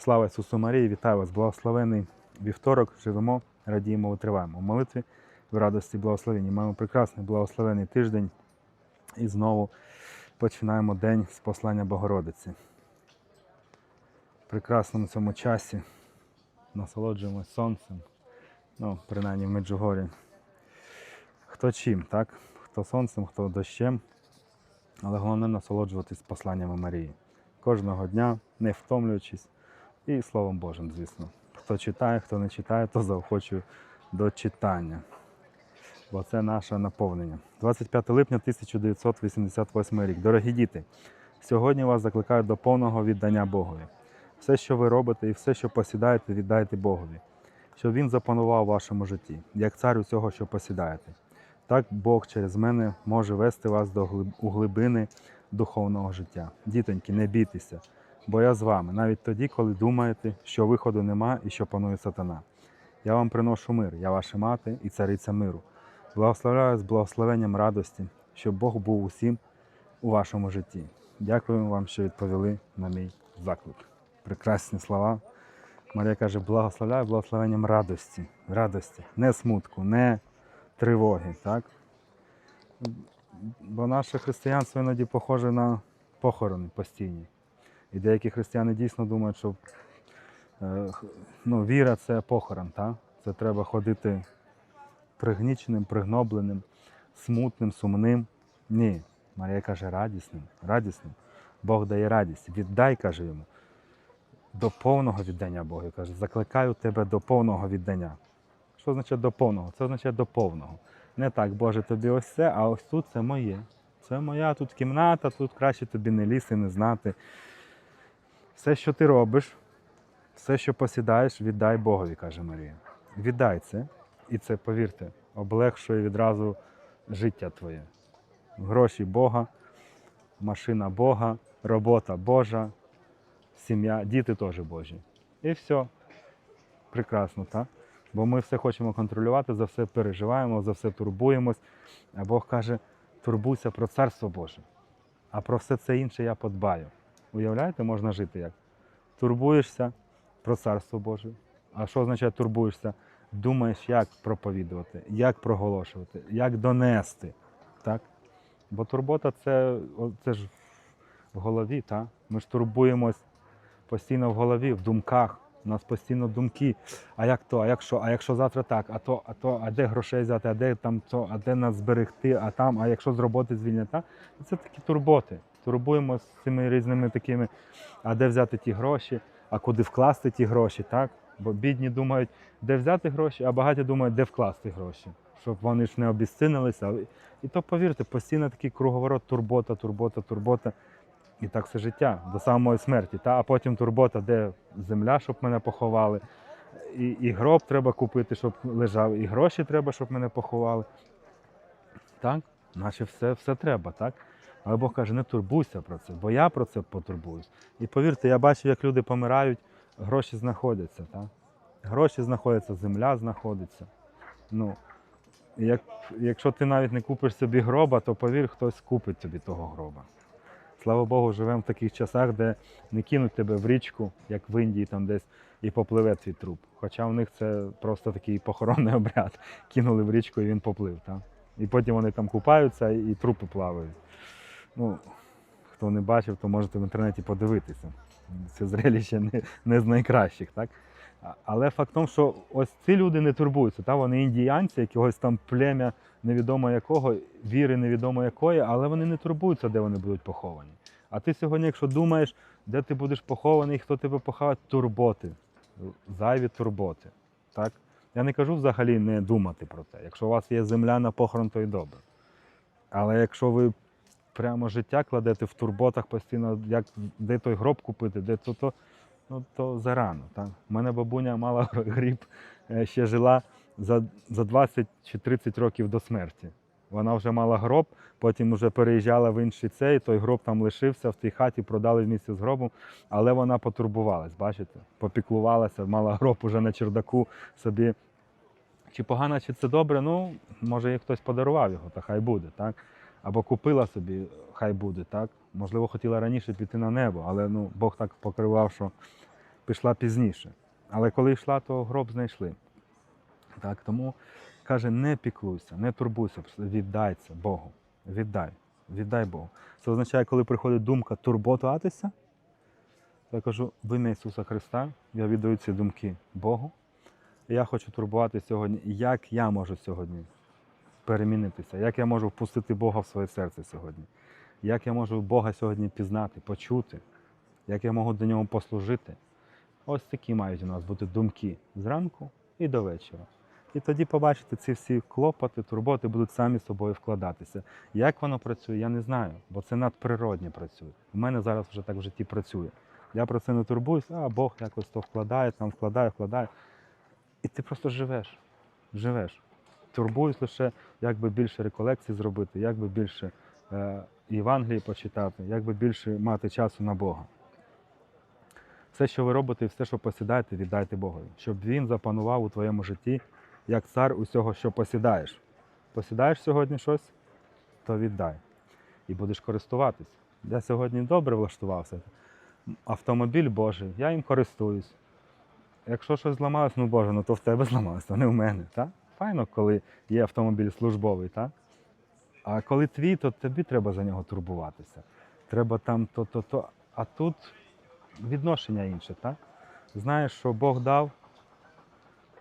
Слава Ісусу Марії, вітаю вас! Благословений вівторок. Живемо, радіємо, витриваємо. У молитві в радості благословенні. Маємо прекрасний благословений тиждень і знову починаємо день з послання Богородиці. В прекрасному цьому часі насолоджуємось сонцем, ну, принаймні в Меджугорі. Хто чим, так? Хто сонцем, хто дощем. Але головне насолоджуватись посланнями Марії. Кожного дня, не втомлюючись, і Словом Божим, звісно. Хто читає, хто не читає, то заохочую до читання. Бо це наше наповнення. 25 липня 1988 рік. Дорогі діти, сьогодні вас закликаю до повного віддання Богові. Все, що ви робите, і все, що посідаєте, віддайте Богові, щоб Він запанував у вашому житті, як цар усього, що посідаєте. Так Бог через мене може вести вас до глиб- у глибини духовного життя. Дітоньки, не бійтеся, бо я з вами, навіть тоді, коли думаєте, що виходу нема і що панує сатана. Я вам приношу мир, я ваша мати і цариця миру. Благословляю з благословенням радості, щоб Бог був усім у вашому житті. Дякую вам, що відповіли на мій заклик. Прекрасні слова. Марія каже, благословляю благословенням радості, радості, не смутку, не тривоги. Так? Бо наше християнство іноді похоже на похорони постійні. І деякі християни дійсно думають, що е, ну, віра це похорон. Так? Це треба ходити пригніченим, пригнобленим, смутним, сумним. Ні. Марія каже радісним, радісним. Бог дає радість. Віддай, каже йому, до повного віддання Богу. Каже, закликаю тебе до повного віддання. Що означає до повного? Це означає до повного. Не так, Боже, тобі ось це, а ось тут це моє. Це моя тут кімната, тут краще тобі не лізти, не знати. Все, що ти робиш, все, що посідаєш, віддай Богові, каже Марія. Віддай це, і це, повірте, облегшує відразу життя твоє. Гроші Бога, машина Бога, робота Божа, сім'я, діти теж Божі. І все. Прекрасно, так? Бо ми все хочемо контролювати, за все переживаємо, за все турбуємось. А Бог каже, турбуйся про Царство Боже, а про все це інше я подбаю. Уявляєте, можна жити як? Турбуєшся про Царство Боже. А що означає турбуєшся? Думаєш, як проповідувати, як проголошувати, як донести. Так? Бо турбота це, це ж в голові, так? Ми ж турбуємось постійно в голові, в думках. У нас постійно думки. А як то, а як а якщо завтра так, а то, а то, а де грошей взяти, а де там то, а де нас зберегти, а там, а якщо з роботи звільнити. Це такі турботи. Турбуємося з цими різними такими, а де взяти ті гроші, а куди вкласти ті гроші, так? Бо бідні думають, де взяти гроші, а багаті думають, де вкласти гроші, щоб вони ж не обіцінилися. І то повірте, постійно такий круговорот, турбота, турбота, турбота. І так все життя до самої смерті. Та? А потім турбота, де земля, щоб мене поховали. І, і гроб треба купити, щоб лежав, і гроші треба, щоб мене поховали. Так? Наче все, все треба, так? Але Бог каже, не турбуйся про це, бо я про це потурбуюсь. І повірте, я бачив, як люди помирають, гроші знаходяться. Так? Гроші знаходяться, земля знаходиться. Ну, як, якщо ти навіть не купиш собі гроба, то повір, хтось купить тобі того гроба. Слава Богу, живемо в таких часах, де не кинуть тебе в річку, як в Індії там десь, і попливе твій труп. Хоча в них це просто такий похоронний обряд. Кинули в річку і він поплив. Так? І потім вони там купаються і трупи плавають. Ну, хто не бачив, то можете в інтернеті подивитися. Це зрелище не, не з найкращих. Так? Але факт в тому, що ось ці люди не турбуються. Та? Вони індіянці, якогось там плем'я невідомо якого, віри невідомо якої, але вони не турбуються, де вони будуть поховані. А ти сьогодні, якщо думаєш, де ти будеш похований, хто тебе поховає, турботи, зайві турботи. Так? Я не кажу взагалі не думати про це. Якщо у вас є земля на похорон, то й добре. Але якщо ви прямо життя кладете в турботах постійно, як де той гроб купити, де то, то, ну, то зарано. Так? У мене бабуня мала гріб, е, ще жила за, за 20 чи 30 років до смерті. Вона вже мала гроб, потім вже переїжджала в інший цей, той гроб там лишився в тій хаті, продали вмісті з гробом, але вона потурбувалась, бачите, попіклувалася, мала гроб уже на чердаку собі. Чи погано, чи це добре, ну, може, їй хтось подарував його, та хай буде, так? Або купила собі, хай буде, так? Можливо, хотіла раніше піти на небо, але ну, Бог так покривав, що пішла пізніше. Але коли йшла, то гроб знайшли. Так, тому каже, не піклуйся, не турбуйся, віддай Богу. Віддай, віддай Богу. Це означає, коли приходить думка турботуватися, то я кажу, в ім'я Ісуса Христа, я віддаю ці думки Богу. Я хочу турбувати сьогодні, як я можу сьогодні перемінитися, як я можу впустити Бога в своє серце сьогодні, як я можу Бога сьогодні пізнати, почути, як я можу до нього послужити. Ось такі мають у нас бути думки зранку і до вечора. І тоді побачите, ці всі клопоти, турботи будуть самі собою вкладатися. Як воно працює, я не знаю, бо це надприродне працює. У мене зараз вже так в житті працює. Я про це не турбуюсь, а Бог якось то вкладає, там вкладає, вкладає. І ти просто живеш. Живеш. Турбуюсь лише, як би більше реколекцій зробити, як би більше е, Євангелії почитати, як би більше мати часу на Бога. Все, що ви робите, і все, що посідаєте, віддайте Богові, щоб Він запанував у твоєму житті як цар усього, що посідаєш. Посідаєш сьогодні щось, то віддай. І будеш користуватись. Я сьогодні добре влаштувався. Автомобіль Божий, я їм користуюсь. Якщо щось зламалось, ну Боже, ну то в тебе зламалось, то не в мене. Так? Файно, коли є автомобіль службовий, так? А коли твій, то тобі треба за нього турбуватися. Треба там то, то, то. А тут відношення інше, так? Знаєш, що Бог дав,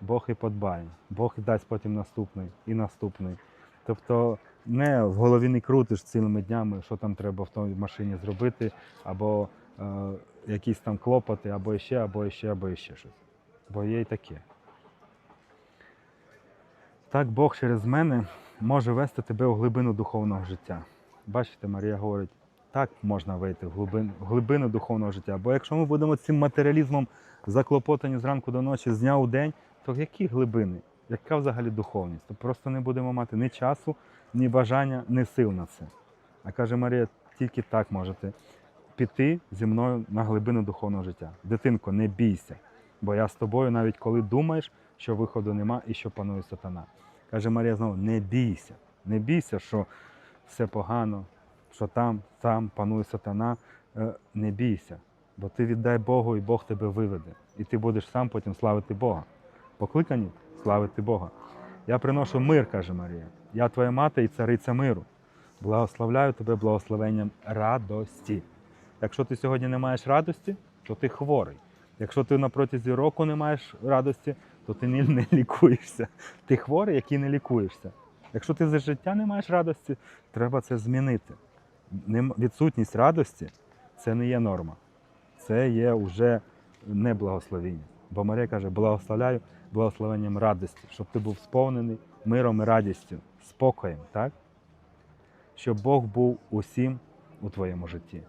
Бог і подбає. Бог і дасть потім наступний і наступний. Тобто не в голові не крутиш цілими днями, що там треба в той машині зробити, або е, якісь там клопоти, або ще, або ще, або ще щось. Бо є й таке. Так Бог через мене може вести тебе у глибину духовного життя. Бачите, Марія говорить, так можна вийти в глибину, в глибину духовного життя. Бо якщо ми будемо цим матеріалізмом заклопотані зранку до ночі, з дня у день, то які глибини? Яка взагалі духовність? То просто не будемо мати ні часу, ні бажання, ні сил на це. А каже Марія, тільки так можете піти зі мною на глибину духовного життя. Дитинко, не бійся, бо я з тобою, навіть коли думаєш, що виходу нема і що панує сатана. Каже Марія знову, не бійся, не бійся, що все погано, що там, там панує сатана. Е, Не бійся, бо ти віддай Богу, і Бог тебе виведе. І ти будеш сам потім славити Бога. Покликані славити Бога. Я приношу мир, каже Марія. Я твоя мати і цариця миру. Благословляю тебе благословенням радості. Якщо ти сьогодні не маєш радості, то ти хворий. Якщо ти на протязі року не маєш радості, то ти не, не лікуєшся. Ти хворий, який не лікуєшся. Якщо ти за життя не маєш радості, треба це змінити. Відсутність радості це не є норма. Це є вже не благословіння. Бо Марія каже, благословляю благословенням радості, щоб ти був сповнений миром і радістю, спокоєм, так? Щоб Бог був усім у твоєму житті.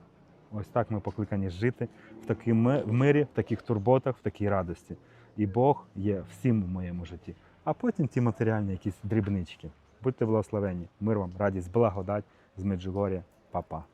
Ось так ми покликані жити в такій мирі, в таких турботах, в такій радості. І Бог є всім в моєму житті. А потім ті матеріальні якісь дрібнички. Будьте благословені. Мир вам, радість, благодать з Меджугор'я. Па-па.